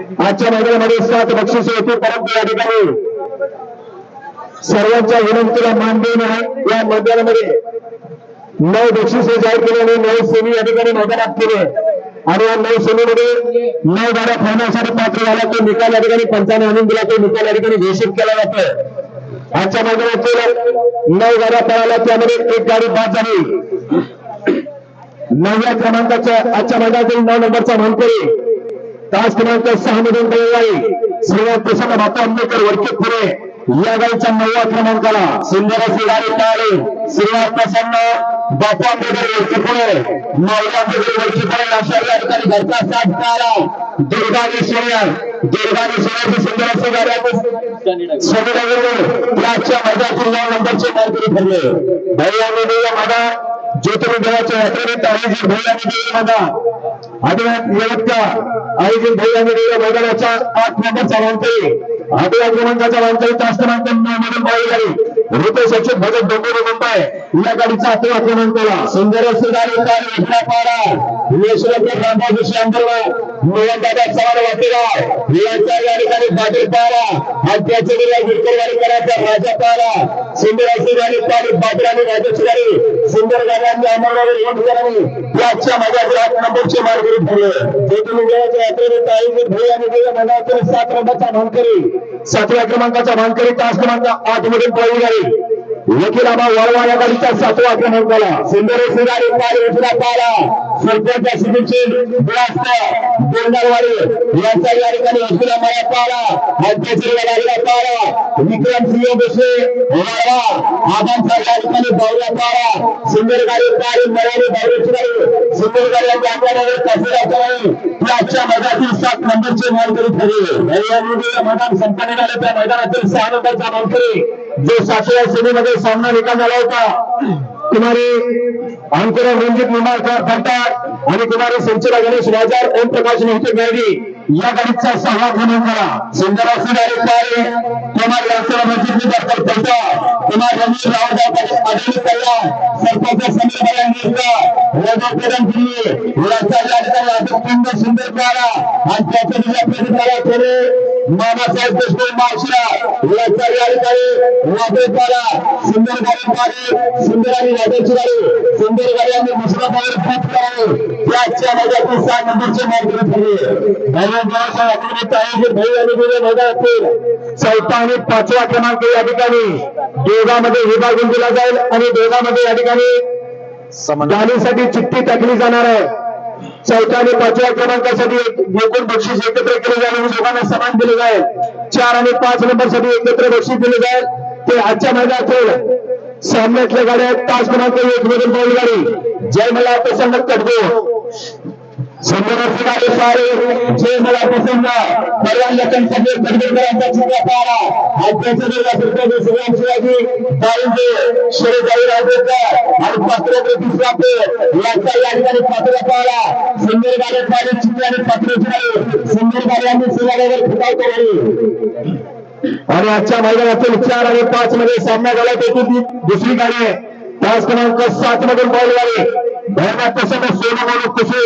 आजच्या मैदानामध्ये सात बक्षीस होते परंतु या ठिकाणी. सर्वांच्या विनंतीला मान देऊन या मैदानामध्ये नऊ बक्षिसे जाहीर केले आणि नऊ सेमी या ठिकाणी मैदानात केले. आणि या नऊ सेमीमध्ये नऊ गाड्या खेळण्यासाठी पात्र झाला. तो निकाल या ठिकाणी पंचाने आणून दिला. तो निकाल या ठिकाणी घोषित केला जातो आजच्या मैदानात नऊ गाड्या पळाल्या त्यामध्ये एक गाडी बाद झाली. नवव्या क्रमांकाच्या आजच्या मैदानातील नऊ नंबरचा मानकरी तास क्रमांक सहा मधून तयारी सर्वात प्रसन्न बापा आंबेडकर वरचे पुढे या गाईच्या नवव्या क्रमांकाला सुंदर अशी गाडी पळाली. सुरुवात प्रसन्न बापा आंबेडकर वरचे पुढे नवव्या आंबेडकर वरचे पुढे अशा या ठिकाणी घरचा साथ पळाला. दुर्गानी सूर्य दुर्गानी सूर्याची सुंदर अशी गाडी आपण समुद्रावरून याच्या मैदानातील नऊ नंबरचे मानकरी ठरले भाई भैया माझा ज्योतिर्लिंगाच्या यात्रेनिमित्त आयोजित भैया माझा आदिवासी व्यवस्था आयोजित भैया मैदानाच्या आठ नंबरचा मानकरी आठव्या क्रमांकाचा मानकरी तास क्रमांक नऊ मधून पाहिली गाडी रुपये सचिव भगत डोंबिवली मुंबई. या गाडीचा क्रमांकाला दादा चव्हाण वाटेगाव. यांच्या या ठिकाणी पाटील पारा. आणि त्याच्या विठ्ठल राजा पारा. सुंदर पाटील आणि सुंदर गाड्यांनी माझ्या आठ नंबरचे मार्गरी ठरले ते तुम्ही देवाच्या यात्रेनिमित्त आयोजित भैया आणि भैया मनातील सात नंबरचा मानकरी सातव्या क्रमांकाचा मानकरी तास क्रमांक आठमध्ये पळली जाईल वकिलाबा आबा वळवा या गाडीचा सातवा क्रमांकाला सुंदर अशी गाडी पारी उठला पारा सरपंच सिद्धीची विलास बोरगारवाडी यांचा या ठिकाणी वकील आम्हाला पारा हत्याची लागला पारा विक्रम सिंह बसे वळवा. आबांचा या ठिकाणी बावला पारा सुंदर गाडी पारी मराठी बावल्याची सुंदर गाडी आणि अंबानगर कसेरा चळवळी ही आजच्या मैदानातील सात नंबरचे मानकरी ठरले. मैदान संपन्न झाले. त्या मैदानातील सहा नंबरचा मानकरी जो सातव्या श्रेणीमध्ये सामना निकाल झाला होता कुमारी अंकुरा रणजित मुंबाळकर फलटाक आणि कुमारी संचिला गणेश राजार ओम प्रकाश नेते गाडी या गाडीचा सहावा क्रमांक झाला. सुंदरासी गाडी पारे कुमार यांचा रणजित मुंबाळकर फलटाक कुमार रमेश रावजाव आदिल कल्याण सरपंच समीर बयांगीरचा रजत दिल्ली यांचा या ठिकाणी अतिशय सुंदर पारा आणि त्याच्या दिल्या प्रतिकाला थोडे मामासाहेब देशमुख मावशिरा यांचा या ठिकाणी वाटेपाला सुंदर गाडी पारे सुंदर आणि वाटेची गाडी सुंदर गाडी आणि मुसराबाहेर खूप करावे याच्या मैदानातील सहा नंबरचे मार्ग ठरले भैया यात्रेनिमित्त आयोजित भैया आणि भैया मैदानातील चौथा आणि पाचवा क्रमांक या ठिकाणी. दोघांमध्ये विभागून दिला जाईल आणि दोघांमध्ये या ठिकाणी गाडीसाठी चिठ्ठी टाकली जाणार आहे. चौथ्या आणि पाचव्या क्रमांकासाठी एकूण बक्षीस एकत्र केले जाईल. दोघांना समान दिले जाईल. चार आणि पाच नंबरसाठी एकत्र बक्षीस दिले जाईल. ते आजच्या मैदानातील सामन्यातल्या गाड्या आहेत. क्रमांक एक मधून बैल गाडी जय मला प्रसन्न कडबो मला शिवाजी काळुंजे राजेकर आणि पात्र तिसरा पे या ठिकाणी पात्र सुंदर सुंदर गाड्यांनी शिवाजीवर फुटाव केली आणि आजच्या मैदानातील चार आणि पाच मध्ये सामना झाला त्याची दुसरी गाडी आहे तास क्रमांक सात मधून बॉल गाडी प्रसन्न सोनू म्हणून कुशे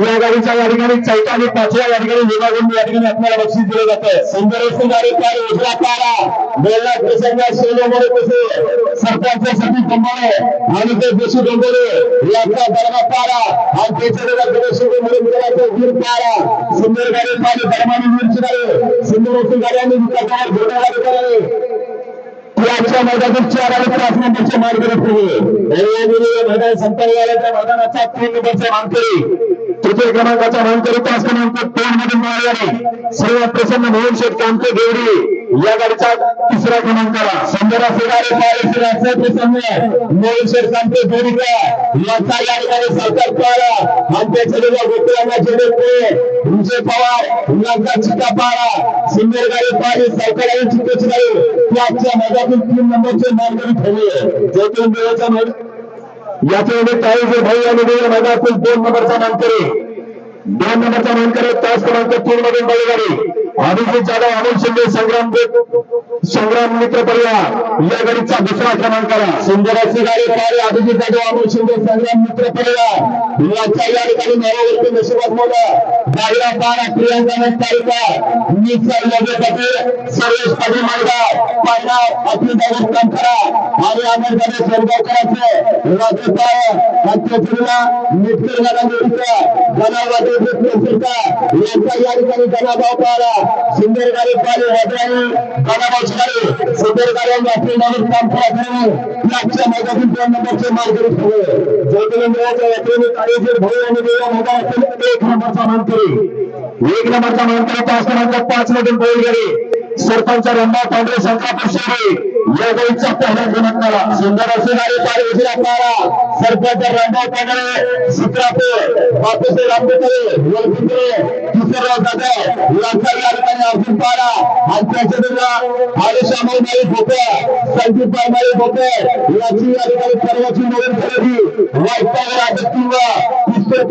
या गाडीच्या या ठिकाणी चौथ्या आणि पाचव्या या ठिकाणी विभागून या ठिकाणी आपल्याला बक्षीस दिलं जातं. सुंदर अशी गाडी पार उजवा पारा. भैरनाथ प्रसन्न सोनू म्हणून कुशे सरकारच्या साठी कंबाळे आणि ते देशू डोंगरे यांचा दरमा पारा. आणि त्याच्या देशू म्हणून वीर पारा. सुंदर गाडी पाहिली धर्माने वीरची सुंदर अशी गाडी आणि विकासावर घोटाळा करावे याच्या मैदानात चार आणि पाच नंबरचे मार्गदर्शक ठरले मैदान संपवण्याच्या मैदानाचा तीन नंबरचा मानकरी. तृतीय क्रमांकाचा मानकरी पाच क्रमांक दोन मधून मिळाल्याने सर्वात प्रसन्न मोहन शेठ कामते देवडी या गाडीचा तिसऱ्या क्रमांकाला. सुंदर गाडी पाहिजे प्रसन्न. मोहन शेठ कामते देवडीचा याचा या ठिकाणी सरकार पारा. आणि त्याच्या गोकुळांना जेवढे पुढे विजय पवार यांचा चित्ता पारा सुंदर गाडी पाहिजे सरकार आणि चित्ताची गाडी त्याच्या मैदानातील तीन नंबरचे मार्गदर्शक ठरले ज्योतिन नोट याच्या मध्ये काही जे भाई आणि देव मैदानातील दोन नंबरचा मानकरी. दोन नंबरचा मानकरी तास क्रमांक तीन मधून बळीगाडी अभिजित जाधव अमोल शिंदे संग्राम संग्राम मित्र परिवार या गाडीचा दुसरा क्रमांकाला सुंदर अशी गाडी पाहिली अभिजित जाधव अमोल शिंदे संग्राम मित्र परिवार. याच्या या ठिकाणी नावावरती नशिबात मोठा बाहेर पारा प्रियांका तारिका निसर लगे पटेल सर्वेश पाटील मालगाव पायरा अखिल दावत काम करा. आणि आमदार सरगावकरांचे राज्यपाल अध्यक्षला मित्र गाडा जनाबाद यांचा या ठिकाणी जनाभाव पाहिला सुंदर गाडी पाहिली वडिलांनी जनाभाव शिकाले सुंदर गाड्यांनी आपले नवीन काम करा मागच्या मैदानातील दोन नंबरचे मार्गदर्शक ठरले. जयकलेंद्राच्या यात्रेने कार्यशील भाऊ आणि देवा मैदानातील एक नंबरचा मानकरी. एक नंबरचा मानकरी पाच क्रमांक पाच मधून बैल गेले सरपंच रंभा पांढरे संख्या शेरे या गाडीचा पहिला क्रमांकाला सुंदर अशी पाय उजरा उशिरा पारा सरपंच रामभाव पांढरे सुत्रापूर बापूसे रामदेकरे वलकुंद्रे दुसरं जाधव या ठिकाणी अर्जुन पारा आणि त्याच्या दिला आले श्यामल संदीप माळी भोपे याची अधिकारी ठिकाणी परवाची नवीन खरेदी वाईटावर आदतपूर्व पिस्तूल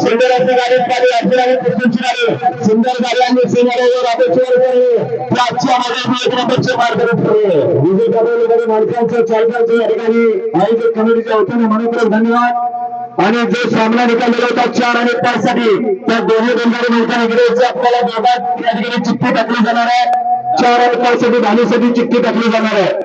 सुंदराची गाडी पाहिली अर्जुनाने पिस्तूलची गाडी. सुंदर गाड्यांनी आणि अपेक्षेवर केली केले त्याच्या मध्ये एक मार्गदर्शन ठरले. विजय गाडी मालकांचं चालकांचं अधिकारी ठिकाणी आयोजक कमिटीच्या वतीने मनपूर्वक धन्यवाद. आणि जो सामना निकाललेला होता चार आणि पाच साठी त्या दोन्ही बंधारे मिळताना इकडे आपल्याला दोघात या ठिकाणी चिठ्ठी टाकली जाणार आहे. चार आणि पाच साठी धावण्यासाठी चिठ्ठी टाकली जाणार आहे.